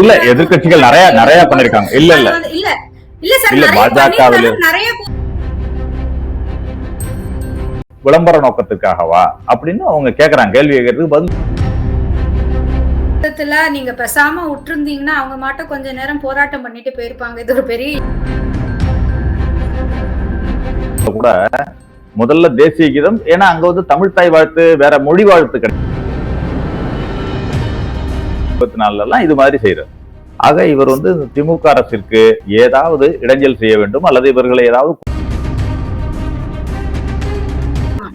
இல்ல எதிர்க்கட்சிகள் நிறைய நிறைய பண்ணிருக்காங்க. இல்ல இல்ல. இல்ல. இல்ல விளம்பர நோக்கத்துக்காகவா அப்படின்னு அவங்க கேக்குறாங்க. கேள்வி கேட்கறதுக்கு பதில் நீங்க பேசாம விட்டுருந்தீங்கன்னா அவங்க மட்டும் கொஞ்ச நேரம் போராட்டம் பண்ணிட்டு போயிருப்பாங்க. இது ஒரு பெரிய கூட முதல்ல தேசிய கீதம் ஏன்னா அங்க வந்து தமிழ் தாய் வாழ்த்து வேற மொழி வாழ்த்து கிடையாது முப்பத்தி நாலுலலாம் இது மாதிரி செய்கிறார் ஆக இவர் வந்து திமுக அரசிற்கு ஏதாவது இடைஞ்சல் செய்ய வேண்டும் அல்லது இவர்களை ஏதாவது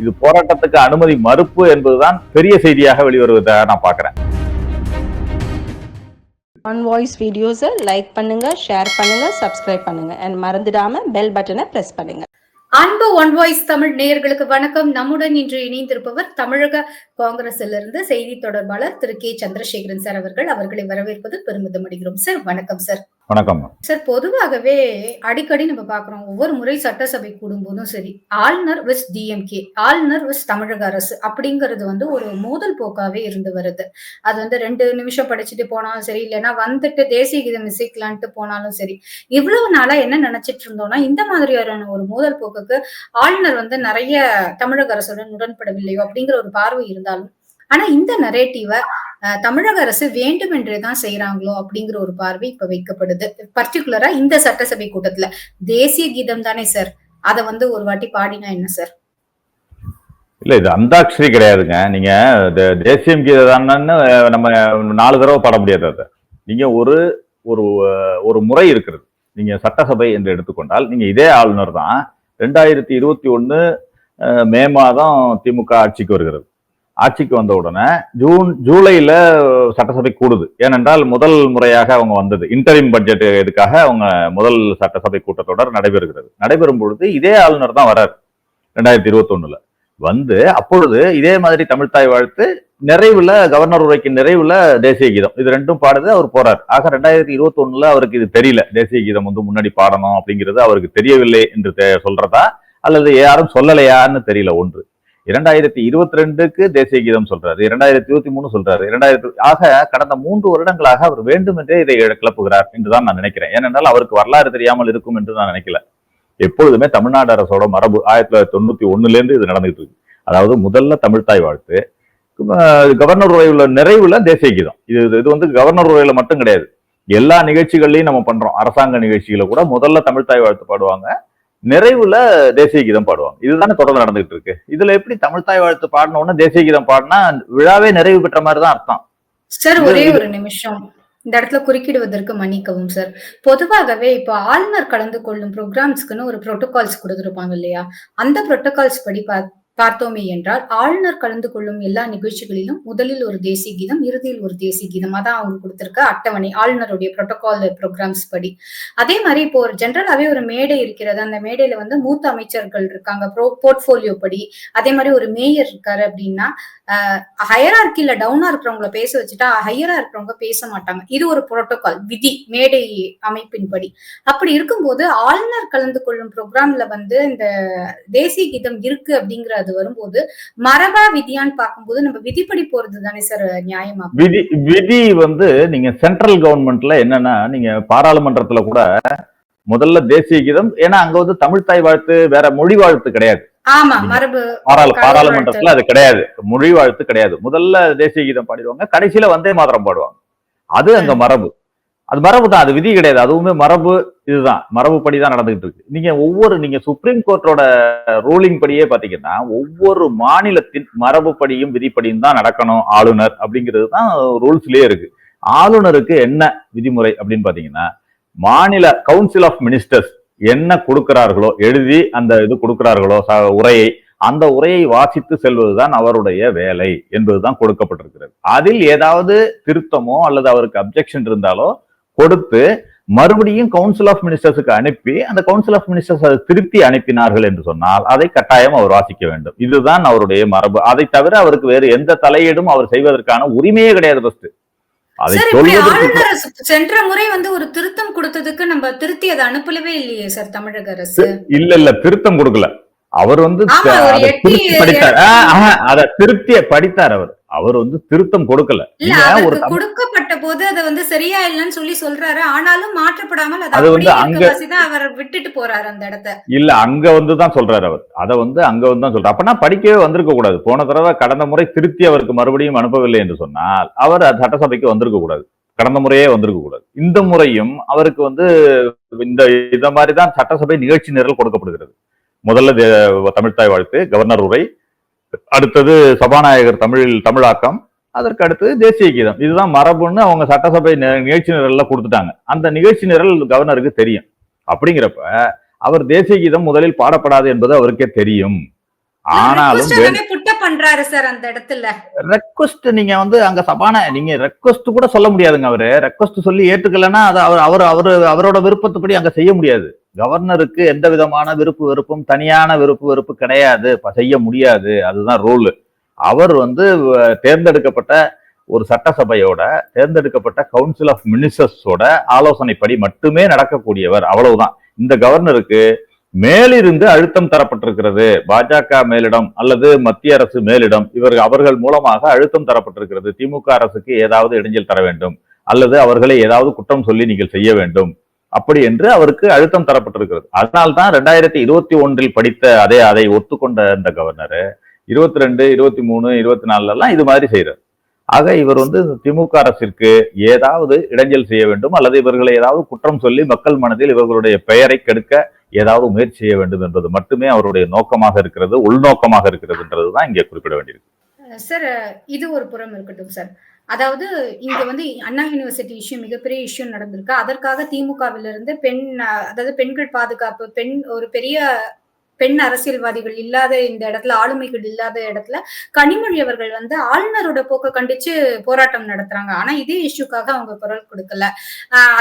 இது போராட்டத்துக்கு அனுமதி மறுப்பு என்பதுதான் பெரிய செய்தியாக வெளிவருவதை நான் பாக்குறேன் ஒன் வாய்ஸ் வீடியோஸை லைக் பண்ணுங்க ஷேர் பண்ணுங்க சப்ஸ்கிரைப் பண்ணுங்க. அண்ட் மறந்துடாம பெல் பட்டனை ப்ரெஸ் பண்ணுங்க. அன்பு ஒன் வாய்ஸ் தமிழ் நேயர்களுக்கு வணக்கம். நம்முடன் இன்று இணைந்திருப்பவர் தமிழக காங்கிரசிலிருந்து செய்தி தொடர்பாளர் திரு கே. சந்திரசேகரன் சார் அவர்கள். அவர்களை வரவேற்பது பெருமிதம் அடைகிறோம் சார். வணக்கம் சார். வணக்கம். சார் பொதுவாகவே அடிக்கடி நம்ம பாக்குறோம் ஒவ்வொரு முறை சட்டசபை கூடும்போதும் சரி ஆளுநர் விஸ் டிஎம்கே ஆளுநர் விஸ் தமிழக அரசு அப்படிங்கிறது வந்து ஒரு மோதல் போக்காவே இருந்து வருது. அது வந்து ரெண்டு நிமிஷம் படிச்சுட்டு போனாலும் சரி இல்லைன்னா வந்துட்டு தேசிய கீதம் இசைக்கலான்ட்டு போனாலும் சரி இவ்வளவு நாளா என்ன நினைச்சிட்டு இருந்தோம்னா இந்த மாதிரியான ஒரு மோதல் போக்குக்கு ஆளுநர் வந்து நிறைய தமிழக அரசுடன் உடன்படவில்லையோ அப்படிங்கிற ஒரு பார்வை இருந்தாலும் ஆனா இந்த நரேட்டிவை தமிழக அரசு வேண்டுமென்றே தான் செய்யறாங்களோ அப்படிங்கிற ஒரு பார்வை இப்ப வைக்கப்படுது. பர்டிகுலரா இந்த சட்டசபை கூட்டத்துல. தேசிய கீதம் தானே சார் அதை வந்து ஒரு வாட்டி பாடினா என்ன சார் இல்ல இது அந்தாட்சரி கிடையாதுங்க. நீங்க தேசியம் கீதான்னு நம்ம நாலு தடவை பாட முடியாது அதை. நீங்க ஒரு ஒரு ஒரு முறை இருக்கிறது நீங்க சட்டசபை என்று எடுத்துக்கொண்டால் நீங்க இதே ஆளுநர் தான். ரெண்டாயிரத்தி இருபத்தி ஒன்று மே மாதம் திமுக ஆட்சிக்கு வருகிறது. ஆட்சிக்கு வந்த உடனே ஜூன் ஜூலையில் சட்டசபை கூடுது. ஏனென்றால் முதல் முறையாக அவங்க வந்தது. இன்டரிம் பட்ஜெட் இதுக்காக அவங்க முதல் சட்டசபை கூட்டத்தொடர் நடைபெறுகிறது. நடைபெறும் பொழுது இதே ஆளுநர் தான் வரார் ரெண்டாயிரத்தி இருபத்தொன்னுல. வந்து அப்பொழுது இதே மாதிரி தமிழ்த்தாய் வாழ்த்து நிறைவுல கவர்னர் உரைக்கு நிறைவுல தேசிய கீதம். இது ரெண்டும் பாடுது அவர் போறார். ஆக ரெண்டாயிரத்தி இருபத்தி ஒண்ணுல அவருக்கு இது தெரியல. தேசிய கீதம் வந்து முன்னாடி பாடணும் அப்படிங்கிறது அவருக்கு தெரியவில்லை என்று தெ- சொல்றதா? அல்லது யாரும் சொல்லலையான்னு தெரியல ஒன்று. இரண்டாயிரத்தி இருபத்தி ரெண்டுக்கு தேசிய கீதம் சொல்றாரு. இரண்டாயிரத்தி இருபத்தி மூணு சொல்றாரு. இரண்டாயிரத்தி ஆக கடந்த மூன்று வருடங்களாக அவர் வேண்டுமென்றே இதை கிளப்புகிறார் என்றுதான் நான் நினைக்கிறேன். ஏனென்றால் அவருக்கு வரலாறு தெரியாமல் இருக்கும் என்று நான் நினைக்கல. எப்பொழுதுமே தமிழ்நாடு அரசோட மரபு ஆயிரத்தி தொள்ளாயிரத்தி தொண்ணூத்தி ஒண்ணுல இருந்து இது நடந்துட்டு இருக்கு. அதாவது முதல்ல தமிழ்தாய் வாழ்த்து. கவர்னர் உரையுள்ள நிறைவுல தேசிய கீதம். இது இது வந்து கவர்னர் உரையில மட்டும் கிடையாது. எல்லா நிகழ்ச்சிகள்லையும் நம்ம பண்றோம். அரசாங்க நிகழ்ச்சிகளை கூட முதல்ல தமிழ்த்தாய் வாழ்த்து பாடுவாங்க. நிறைவுல தேசிய கீதம் பாடுவாங்க. இதுதானே தொடர்ந்து நடந்துகிட்டு இருக்கு இதுல எப்படி தமிழ்த்தாய் வாழ்த்து பாடின உடனே தேசிய கீதம் பாடினா விழாவே நிறைவு பெற்ற மாதிரி தான் அர்த்தம். சார் ஒரே ஒரு நிமிஷம். இந்த இடத்துல குறுக்கிடுவதற்கு மன்னிக்கவும் சார். பொதுவாகவே இப்போ ஆளுநர் கலந்து கொள்ளும் ப்ரோக்ராம்ஸ்க்குன்னு ஒரு புரோட்டோகால்ஸ் கொடுத்துருப்பாங்க இல்லையா? அந்த புரோட்டோகால்ஸ் படி பார்த்தோமே என்றால் ஆளுநர் கலந்து கொள்ளும் எல்லா நிகழ்ச்சிகளிலும் முதலில் ஒரு தேசிய கீதம் இறுதியில் ஒரு தேசிய கீதமா தான் அவங்க கொடுத்திருக்க அட்டவணை ஆளுநருடைய புரோட்டோகால் ப்ரோக்ராம்ஸ் படி. அதே மாதிரி இப்போ ஒரு ஜென்ரலாவே ஒரு மேடை இருக்கிறது. அந்த மேடையில வந்து மூத்த அமைச்சர்கள் இருக்காங்க. ப்ரோ போர்ட்போலியோ படி. அதே மாதிரி ஒரு மேயர் இருக்காரு அப்படின்னா ஹையரார்கில டவுனா இருக்கிறவங்கள பேச வச்சுட்டா ஹையரா இருக்கிறவங்க பேச மாட்டாங்க. இது ஒரு புரோட்டோகால் விதி மேடை அமைப்பின்படி அப்படி இருக்கும்போது ஆளுநர் கலந்து கொள்ளும் ப்ரோக்ராம்ல வந்து இந்த தேசிய கீதம் இருக்கு அப்படிங்கிற அப்படிங்கறது வரும்போது மரபா விதியான்னு பார்க்கும்போது நம்ம விதிப்படி போறது தானே சார் நியாயமா? விதி விதி வந்து நீங்க சென்ட்ரல் கவர்மெண்ட்ல என்னன்னா நீங்க பாராளுமன்றத்துல கூட முதல்ல தேசிய கீதம் ஏன்னா அங்க வந்து தமிழ்த்தாய் வாழ்த்து வேற மொழி வாழ்த்து கிடையாது. பாராளுமன்றத்துல அது கிடையாது. மொழி வாழ்த்து கிடையாது. முதல்ல தேசிய கீதம் பாடிடுவாங்க கடைசியில வந்தே மாதரம் பாடுவாங்க. அது அங்க மரபு. அது மரபு தான் அது விதி கிடையாது. அதுவுமே மரபு இதுதான். மரபுப்படி தான் நடந்துகிட்டு இருக்கு. நீங்க ஒவ்வொரு நீங்க சுப்ரீம் கோர்ட்டோட ரூலிங் படியே பாத்தீங்கன்னா ஒவ்வொரு மாநிலத்தின் மரபுப்படியும் விதிப்படியும் தான் நடக்கணும் ஆளுநர் அப்படிங்கிறது தான் ரூல்ஸ்லயே இருக்கு. ஆளுநருக்கு என்ன விதிமுறை அப்படின்னு பாத்தீங்கன்னா மாநில கவுன்சில் ஆஃப் மினிஸ்டர்ஸ் என்ன கொடுக்கிறார்களோ எழுதி அந்த இது கொடுக்கிறார்களோ ச- உரையை அந்த உரையை வாசித்து செல்வதுதான் அவருடைய வேலை என்பதுதான் கொடுக்கப்பட்டிருக்கிறது. அதில் ஏதாவது திருத்தமோ அல்லது அவருக்கு அப்ஜெக்ஷன் இருந்தாலோ கொடுத்து மறுபடியும் கவுன்சில் ஆஃப் மினிஸ்டர்ஸுக்கு அனுப்பி அந்த கவுன்சில் ஆஃப் மினிஸ்டர்ஸ் அதை திருத்தி அனுப்பினார்கள் என்று சொன்னால் அதை கட்டாயம் அவர் வாசிக்க வேண்டும். இதுதான் அவருடைய மரபு. அதை தவிர அவருக்கு வேறு எந்த தலையீடும் அவர் செய்வதற்கான உரிமையே கிடையாது ஃபர்ஸ்ட் சென்ற முறை வந்து ஒரு திருத்தம் கொடுத்ததுக்கு நம்ம திருத்தி அதை அனுப்பவே இல்லையே சார் தமிழக அரசு? இல்ல இல்ல திருத்தம் கொடுக்கல. அவர் வந்து படித்தார். அதை திருத்தி படித்தார் அவர். அவர் வந்து திருத்தம் கொடுக்கல. ஒரு கொடுக்கப்பட்ட போது அதை வந்து சரியா இல்லைன்னு சொல்லி சொல்றாரு. ஆனாலும் மாற்றப்படாமல் அது வந்து அங்க- அவர் விட்டுட்டு போறாரு அந்த இடத்த. இல்ல அங்க வந்து தான் சொல்றாரு அவர். அதை வந்து அங்க வந்து தான் சொல்றாரு. அப்பனா படிக்கவே வந்திருக்க கூடாது. போன தடவை கடந்த முறை திருத்தி அவருக்கு மறுபடியும் அனுப்பவில்லை என்று சொன்னால் அவர் சட்டசபைக்கு வந்திருக்க கூடாது. கடந்த முறையே வந்திருக்க கூடாது. இந்த முறையும் அவருக்கு வந்து இந்த இந்த மாதிரி தான் சட்டசபை நிகழ்ச்சி நிரல் கொடுக்கப்படுகிறது. முதல்ல தே- தமிழ்த்தாய் வாழ்த்து கவர்னர் உரை அடுத்தது சபாநாயகர் தமிழில் தமிழாக்கம் அதற்கு அடுத்தது தேசிய கீதம். இதுதான் மரபுன்னு அவங்க சட்டசபை நிகழ்ச்சி நிரல்ல கொடுத்துட்டாங்க. அந்த நிகழ்ச்சி நிரல் கவர்னருக்கு தெரியும். அப்படிங்கிறப்ப அவர் தேசிய கீதம் முதலில் பாடப்படாது என்பது அவருக்கே தெரியும். ஆனாலும் பண்றாரு சார் அந்த இடத்துல. ரெக்வஸ்ட் நீங்க வந்து அங்க சபான நீங்க ரெக்வஸ்ட் கூட சொல்ல முடியாதுங்க அவரு. ரெக்வஸ்ட் சொல்லி ஏற்றுக்கலன்னா அது அவர் அவர் அவரு அவரோட விருப்பத்துப்படி அங்க செய்ய முடியாது. கவர்னருக்கு எந்த விதமான விருப்பு வெறுப்பும் தனியான விருப்பு வெறுப்பு கிடையாது. செய்ய முடியாது. அதுதான் ரூல் அவர் வந்து தேர்ந்தெடுக்கப்பட்ட ஒரு சட்டசபையோட தேர்ந்தெடுக்கப்பட்ட கவுன்சில் ஆஃப் மினிஸ்டர்ஸோட ஆலோசனைப்படி மட்டுமே நடக்கக்கூடியவர் அவ்வளவுதான். இந்த கவர்னருக்கு மேலிருந்து அழுத்தம் தரப்பட்டிருக்கிறது. பாஜக மேலிடம் அல்லது மத்திய அரசு மேலிடம் இவர்கள் அவர்கள் மூலமாக அழுத்தம் தரப்பட்டிருக்கிறது. திமுக அரசுக்கு ஏதாவது இடைஞ்சல் தர வேண்டும். அல்லது அவர்களை ஏதாவது குற்றம் சொல்லி நீங்கள் செய்ய வேண்டும். அப்படி என்று அவருக்கு அழுத்தம் தரப்பட்டிருக்கிறது. அதனால்தான் ரெண்டாயிரத்தி இருபத்தி ஒன்றில் படித்த அதே அதை ஒத்துக்கொண்ட அந்த கவர்னர் இருபத்தி ரெண்டு இருபத்தி மூணு இருபத்தி நாலுல எல்லாம் இது மாதிரி செய்யறார் ஆக இவர் வந்து திமுக அரசிற்கு ஏதாவது இடைஞ்சல் செய்ய வேண்டும் அல்லது இவர்களை ஏதாவது குற்றம் சொல்லி மக்கள் மனதில் இவர்களுடைய பெயரை கெடுக்க ஏதாவது முயற்சி செய்ய வேண்டும் என்பது மட்டுமே அவருடைய நோக்கமாக இருக்கிறது உள்நோக்கமாக இருக்கிறதுன்றது தான் இங்கே குறிப்பிட வேண்டியிருக்கு. சார் இது ஒரு புறம் இருக்கட்டும் சார். அதாவது இங்க வந்து அண்ணா யூனிவர்சிட்டி இஷ்யூ மிகப்பெரிய இஷ்யூ நடந்திருக்கு. அதற்காக திமுகவிலிருந்து பெண் அதாவது பெண்கள் பாதுகாப்பு பெண் ஒரு பெரிய பெண் அரசியல்வாதிகள் இல்லாத இந்த இடத்துல ஆளுமைகள் இல்லாத இடத்துல கனிமொழி அவர்கள் வந்து ஆளுநரோட போக்க கண்டிச்சு போராட்டம் நடத்துறாங்க. ஆனா இதே இஷ்யூக்காக அவங்க குரல் கொடுக்கல.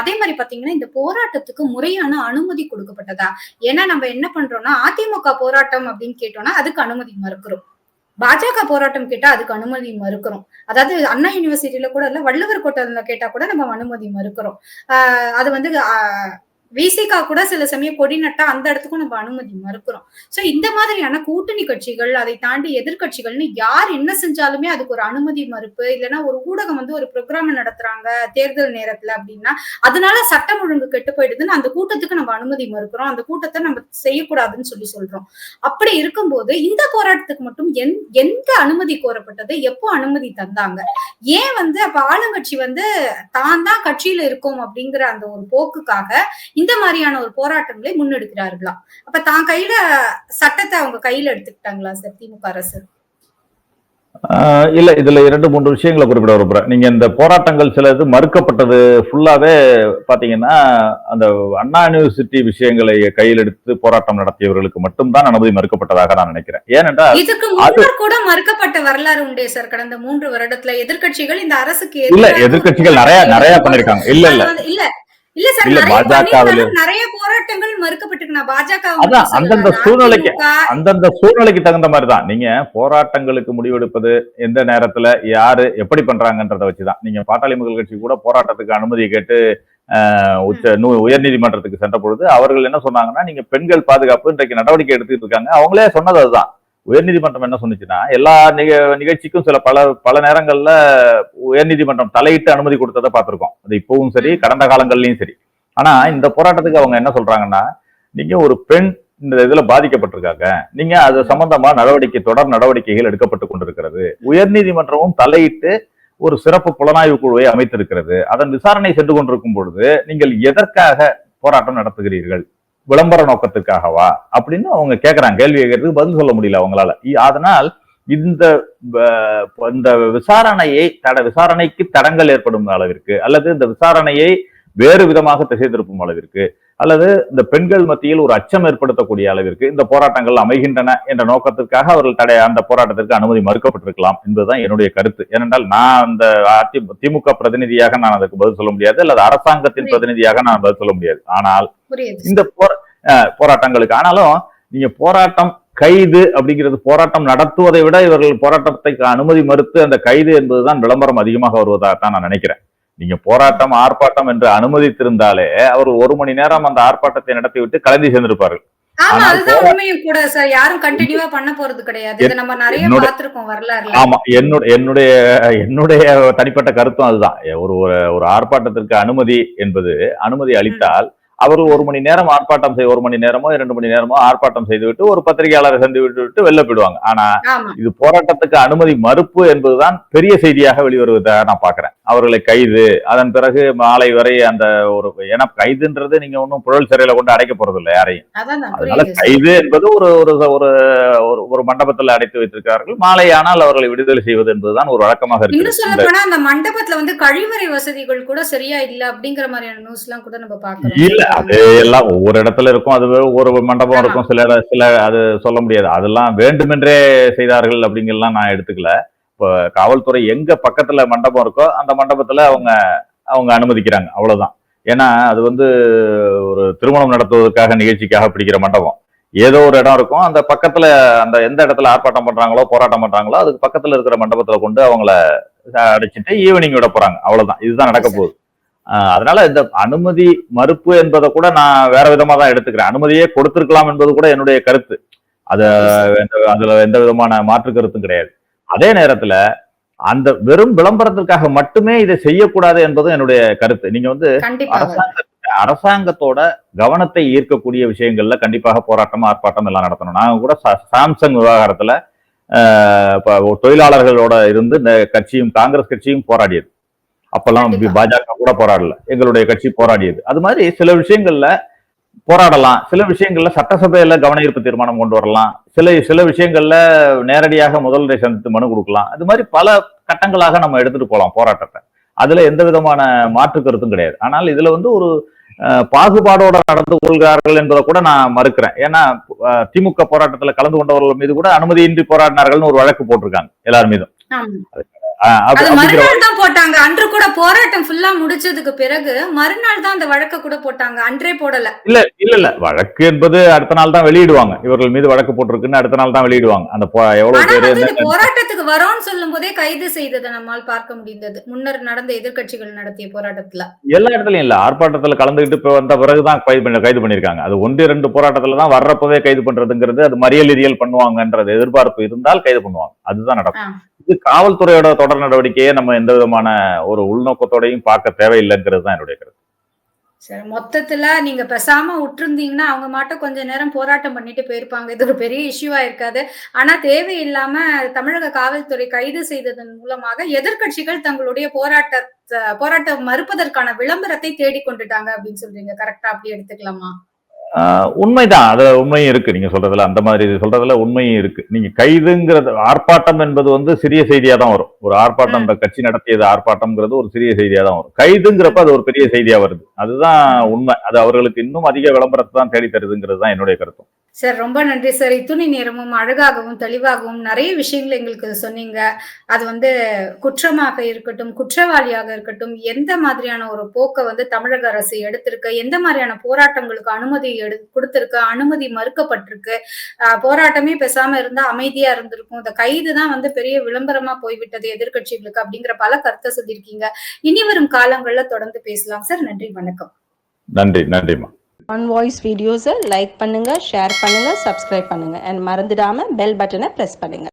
அதே மாதிரி பாத்தீங்கன்னா இந்த போராட்டத்துக்கு முறையான அனுமதி கொடுக்கப்பட்டதா? ஏன்னா நம்ம என்ன பண்றோம்னா அதிமுக போராட்டம் அப்படின்னு கேட்டோம்னா அதுக்கு அனுமதி மறுக்கிறோம். பாஜக போராட்டம் கேட்டா அதுக்கு அனுமதி மறுக்கிறோம். அதாவது அண்ணா யூனிவர்சிட்டியில கூட இல்ல வள்ளுவர் கோட்டத்துல கேட்டா கூட நம்ம அனுமதி மறுக்கிறோம். அது வந்து விசிகா கூட சில சமயம் கொடி நட்டா அந்த இடத்துக்கும் நம்ம அனுமதி மறுக்கிறோம். சோ இந்த மாதிரியான கூட்டணி கட்சிகள் அதை தாண்டி எதிர்கட்சிகள்னு யார் என்ன செஞ்சாலுமே அதுக்கு ஒரு அனுமதி மறுப்பு இல்லைன்னா ஒரு ஊடகம் வந்து ஒரு ப்ரோக்ராம் நடத்துறாங்க தேர்தல் நேரத்துல அப்படின்னா அதனால சட்டம் ஒழுங்கு கெட்டு போயிடுதுன்னு அந்த கூட்டத்துக்கு நம்ம அனுமதி மறுக்கிறோம். அந்த கூட்டத்தை நம்ம செய்யக்கூடாதுன்னு சொல்லி சொல்றோம். அப்படி இருக்கும்போது இந்த போராட்டத்துக்கு மட்டும் எந் எந்த அனுமதி கோரப்பட்டது? எப்போ அனுமதி தந்தாங்க? ஏன் வந்து அப்ப ஆளுங்கட்சி வந்து தான் தான் கட்சியில இருக்கோம் அப்படிங்கிற அந்த ஒரு போக்குக்காக இந்த மாதிரியான ஒரு போராட்டங்களை முன்னெடுக்கிறார்களா? அப்ப தான் கையில சட்டத்தை அவங்க கையில எடுத்துக்கிட்டாங்களா சார் திமுக அரசு? இல்ல இதுல இரண்டு மூன்று விஷயங்களை குறிப்பிட விரும்புறேன். நீங்க இந்த போராட்டங்கள் சில இது மறுக்கப்பட்டது ஃபுல்லாவே பாத்தீங்கன்னா அந்த அண்ணா யூனிவர்சிட்டி விஷயங்களை கையில் எடுத்து போராட்டம் நடத்தியவர்களுக்கு மட்டும்தான் அனுமதி மறுக்கப்பட்டதாக நான் நினைக்கிறேன். ஏனென்றால் இதுக்கு முன்னர் கூட மறுக்கப்பட்ட வரலாறு உண்டே சார். கடந்த மூன்று வருடத்துல எதிர்க்கட்சிகள் இந்த அரசுக்கு இல்ல எதிராக எதிர்க்கட்சிகள் நிறைய நிறைய பண்ணிருக்காங்க இல்ல இல்ல. இல்ல. இல்ல சார் இல்ல, நிறைய போராட்டங்கள் மறுக்கப்பட்டிருக்கு. பாஜக அதான், அந்தந்த. சூழ்நிலைக்கு அந்தந்த சூழ்நிலைக்கு தகுந்த மாதிரி தான் நீங்க போராட்டங்களுக்கு முடிவெடுப்பது எந்த நேரத்துல யாரு எப்படி பண்றாங்கன்றத வச்சுதான். நீங்க பாட்டாளி மக்கள் கட்சி கூட போராட்டத்துக்கு அனுமதி கேட்டு உச்ச நு- உயர்நீதிமன்றத்துக்கு சென்ற பொழுது அவர்கள் என்ன சொன்னாங்கன்னா நீங்க பெண்கள் பாதுகாப்பு இன்றைக்கு நடவடிக்கை எடுத்துக்கிட்டு இருக்காங்க. அவங்களே சொன்னது அதுதான். உயர்நீதிமன்றம் என்ன சொன்னுச்சுன்னா எல்லா நிக- நிகழ்ச்சிக்கும் சில பல பல நேரங்கள்ல உயர்நீதிமன்றம் தலையிட்டு அனுமதி கொடுத்ததை பார்த்துருக்கோம். அது இப்பவும் சரி கடந்த காலங்கள்லயும் சரி. ஆனா இந்த போராட்டத்துக்கு அவங்க என்ன சொல்றாங்கன்னா நீங்க ஒரு பெண் இந்த இதுல பாதிக்கப்பட்டிருக்காங்க. நீங்க அது சம்பந்தமா நடவடிக்கை தொடர் நடவடிக்கைகள் எடுக்கப்பட்டு கொண்டிருக்கிறது. உயர்நீதிமன்றமும் தலையிட்டு ஒரு சிறப்பு புலனாய்வு குழுவை அமைத்திருக்கிறது. அதன் விசாரணை சென்று கொண்டிருக்கும் பொழுது நீங்கள் எதற்காக போராட்டம் நடத்துகிறீர்கள்? விளம்பர நோக்கத்துக்காகவா அப்படின்னு அவங்க கேட்கறாங்க கேள்வி கேட்கறதுக்கு பதில் சொல்ல முடியல அவங்களால. அதனால் இந்த இந்த விசாரணையை தட விசாரணைக்கு தடங்கள் ஏற்படும் அளவிற்கு அல்லது இந்த விசாரணையை வேறு விதமாக திசை திருப்பும் அளவிற்கு அல்லது இந்த பெண்கள் மத்தியில் ஒரு அச்சம் ஏற்படுத்தக்கூடிய அளவிற்கு இந்த போராட்டங்கள் அமைகின்றன என்ற நோக்கத்திற்காக அவர்கள் தடை அந்த போராட்டத்திற்கு அனுமதி மறுக்கப்பட்டிருக்கலாம் என்பதுதான் என்னுடைய கருத்து. ஏனென்றால் நான் அந்த திமுக பிரதிநிதியாக நான் அதுக்கு பதில் சொல்ல முடியாது அல்லது அரசாங்கத்தின் பிரதிநிதியாக நான் பதில் சொல்ல முடியாது. ஆனால் இந்த போராட்டங்களுக்கு ஆனாலும் நீங்க போராட்டம் கைது அப்படிங்கிறது போராட்டம் நடத்துவதை விட இவர்கள் போராட்டத்தை அனுமதி மறுத்து அந்த கைது என்பதுதான் விளம்பரம் அதிகமாக வருவதாகத்தான் நான் நினைக்கிறேன். நீங்க போராட்டம் ஆர்ப்பாட்டம் என்று அனுமதித்திருந்தாலே அவர் ஒரு மணி நேரம் அந்த ஆர்ப்பாட்டத்தை நடத்திவிட்டு கலந்து சேர்ந்திருப்பார்கள். என்னுடைய என்னுடைய தனிப்பட்ட கருத்தும் அதுதான். ஒரு ஒரு ஆர்ப்பாட்டத்திற்கு அனுமதி என்பது அனுமதி அளித்தால் அவர்கள் ஒரு மணி நேரம் ஆர்ப்பாட்டம் செய்ய ஒரு மணி நேரமோ இரண்டு மணி நேரமோ ஆர்ப்பாட்டம் செய்துவிட்டு ஒரு பத்திரிகையாளரை சந்தி விட்டு விட்டு வெளில போயிடுவாங்க. ஆனா இது போராட்டத்துக்கு அனுமதி மறுப்பு என்பதுதான் பெரிய செய்தியாக வெளிவருவதாக நான் பாக்குறேன் அவர்களை கைது அதன் பிறகு மாலை வரை அந்த ஒரு ஏன்னா கைதுன்றது நீங்க ஒன்றும் புழல் சிறையில கொண்டு அடைக்க போறது இல்லை யாரையும். அதான் தான் அதனால. கைது என்பது ஒரு ஒரு ஒரு ஒரு- மண்டபத்தில் அடைத்து வைத்திருக்கிறார்கள். மாலை ஆனால் அவர்களை விடுதலை செய்வது என்பதுதான் ஒரு வழக்கமாக இருக்கு அந்த மண்டபத்துல வந்து கழிவறை வசதிகள் கூட சரியா இல்ல அப்படிங்கிற மாதிரியான நியூஸ் எல்லாம் கூட நம்ம பாக்குறோம் இல்ல அது எல்லாம் ஒவ்வொரு இடத்துல இருக்கும். அது ஒரு மண்டபம். இருக்கும். சில சில அது சொல்ல முடியாது. அதெல்லாம் வேண்டுமென்றே செய்தார்கள் அப்படிங்கலாம் நான் எடுத்துக்கல. இப்போ காவல்துறை எங்க பக்கத்துல மண்டபம் இருக்கோ அந்த மண்டபத்துல அவங்க அவங்க அனுமதிக்கிறாங்க. அவ்வளவுதான். ஏன்னா அது வந்து ஒரு திருமணம் நடத்துவதற்காக நிகழ்ச்சிக்காக பிடிக்கிற மண்டபம். ஏதோ ஒரு இடம் இருக்கும். அந்த பக்கத்துல அந்த எந்த இடத்துல ஆர்ப்பாட்டம் பண்றாங்களோ போராட்டம் பண்றாங்களோ அதுக்கு பக்கத்துல இருக்கிற மண்டபத்துல கொண்டு அவங்கள அடைச்சிட்டு ஈவினிங் விட போறாங்க. அவ்வளவுதான். இதுதான் நடக்க. போகுது. அதனால இந்த அனுமதி மறுப்பு என்பதை கூட நான் வேற விதமா தான் எடுத்துக்கிறேன். அனுமதியே கொடுத்திருக்கலாம் என்பது கூட என்னுடைய கருத்து. அத அதுல எந்த விதமான மாற்று கருத்தும் கிடையாது. அதே நேரத்துல அந்த வெறும் விளம்பரத்திற்காக மட்டுமே இதை செய்யக்கூடாது என்பதும் என்னுடைய கருத்து. நீங்க வந்து அரசாங்கத்தோட கவனத்தை ஈர்க்கக்கூடிய விஷயங்கள்ல கண்டிப்பாக போராட்டம் ஆர்ப்பாட்டம் எல்லாம் நடத்தணும். நாங்க கூட சாம்சங் விவகாரத்துல தொழிலாளர்களோட இருந்து இந்த கட்சியும் காங்கிரஸ் கட்சியும் போராடியது. அப்பெல்லாம். பாஜக கூட போராடல. எங்களுடைய கட்சி போராடியது. அது மாதிரி சில விஷயங்கள்ல போராடலாம். சில விஷயங்கள்ல சட்டசபையில கவன ஈர்ப்பு தீர்மானம் கொண்டு வரலாம். சில சில விஷயங்கள்ல நேரடியாக முதல்வரை சந்தித்து மனு கொடுக்கலாம். அது மாதிரி பல கட்டங்களாக நம்ம எடுத்துட்டு போலாம் போராட்டத்தை. அதுல எந்த விதமான மாற்று கருத்தும் கிடையாது. ஆனால் இதுல வந்து ஒரு பாகுபாடோட நடந்து கொள்கிறார்கள் என்பதை கூட நான் மறுக்கிறேன். ஏன்னா திமுக போராட்டத்துல கலந்து கொண்டவர்கள் மீது கூட அனுமதியின்றி போராடினார்கள்னு ஒரு வழக்கு போட்டிருக்காங்க எல்லார் மீதும். மறுநாள் தான் போட்டாங்க. அன்று கூட போராட்டம் ஃபுல்லா முடிச்சதுக்கு பிறகு மறுநாள் தான் அந்த வழக்க கூட போட்டாங்க. அன்றே போடல. இல்ல இல்ல இல்ல. வழக்கு என்பது அடுத்த நாள் தான் வெளியிடுவாங்க. இவர்கள் மீது வழக்கு போட்டிருக்குன்னு அடுத்த நாள் தான் வெளியிடுவாங்க. அந்த எவ்வளவு பேர் போராட்டத்துக்கு வரோம்னு சொல்லும் போதே கைது செய்ததை நம்மால் பார்க்க முடிந்தது. முன்னர் நடந்த எதிர்க்கட்சிகள் நடத்திய போராட்டத்துல. எல்லா இடத்துலயும் இல்ல. ஆர்ப்பாட்டத்துல கலந்துகிட்டு வந்த பிறகுதான் கைது பண்ணி கைது பண்ணிருக்காங்க அது ஒன்று இரண்டு போராட்டத்துல தான் வர்றப்பவே கைது பண்றதுங்கிறது அது மறியல் இரியல் பண்ணுவாங்கன்றது எதிர்பார்ப்பு இருந்தால் கைது பண்ணுவாங்க. அதுதான் நடக்கும். இது காவல்துறையோட தொடர் நடவடிக்கையை நம்ம எந்த விதமான ஒரு உள்நோக்கத்தோடையும் பார்க்க தேவையில்லைங்கிறது தான் என்னுடைய கருத்து. சரி மொத்தத்துல நீங்க பேசாம விட்டுருந்தீங்கன்னா அவங்க மட்டும் கொஞ்ச நேரம் போராட்டம் பண்ணிட்டு போயிருப்பாங்க. இது ஒரு பெரிய இஷ்யூவா இருக்காது. ஆனா தேவையில்லாம தமிழக காவல்துறை கைது செய்ததன் மூலமாக எதிர்க்கட்சிகள் தங்களுடைய போராட்ட போராட்டம் மறுப்பதற்கான விளம்பரத்தை தேடிக்கொண்டுட்டாங்க அப்படின்னு சொல்றீங்க. கரெக்டா அப்படி எடுத்துக்கலாமா? உண்மைதான். அது உண்மையும் இருக்கு. நீங்க சொல்றதுல அந்த மாதிரி சொல்றதுல உண்மையும் இருக்கு. நீங்க கைதுங்கிறது ஆர்ப்பாட்டம் என்பது வந்து சிறிய செய்தியா தான் வரும். ஒரு ஆர்ப்பாட்டம் இந்த கட்சி நடத்தியது ஆர்ப்பாட்டம்ங்கிறது ஒரு சிறிய செய்தியா தான் வரும். கைதுங்கிறப்ப அது ஒரு பெரிய செய்தியா வருது. அதுதான் உண்மை. அது அவர்களுக்கு இன்னும் அதிக விளம்பரத்தை தான் தேடி தருதுங்கிறது தான் என்னுடைய கருத்து. சார் ரொம்ப நன்றி சார். இத்துணை நேரமும் அழகாகவும் தெளிவாகவும் நிறைய விஷயங்கள் எங்களுக்கு சொன்னீங்க. அது வந்து குற்றமாக இருக்கட்டும் குற்றவாளியாக இருக்கட்டும் எந்த மாதிரியான ஒரு போக்கை வந்து தமிழக அரசு எடுத்திருக்கு எந்த மாதிரியான போராட்டங்களுக்கு அனுமதி எடு கொடுத்திருக்கு அனுமதி மறுக்கப்பட்டிருக்கு போராட்டமே பேசாம இருந்தா அமைதியா இருந்திருக்கும் இந்த கைது தான் வந்து பெரிய விளம்பரமா போய்விட்டது எதிர்க்கட்சிகளுக்கு அப்படிங்கிற பல கருத்தை சொல்லியிருக்கீங்க. இனி வரும் காலங்கள்ல தொடர்ந்து பேசலாம் சார். நன்றி வணக்கம். நன்றி நன்றிமா ஆன் வாய்ஸ் வீடியோஸை லைக் பண்ணுங்கள் ஷேர் பண்ணுங்கள் சப்ஸ்கிரைப் பண்ணுங்கள் அண்ட் மறந்துடாமல் பெல் பட்டனை ப்ரெஸ் பண்ணுங்கள்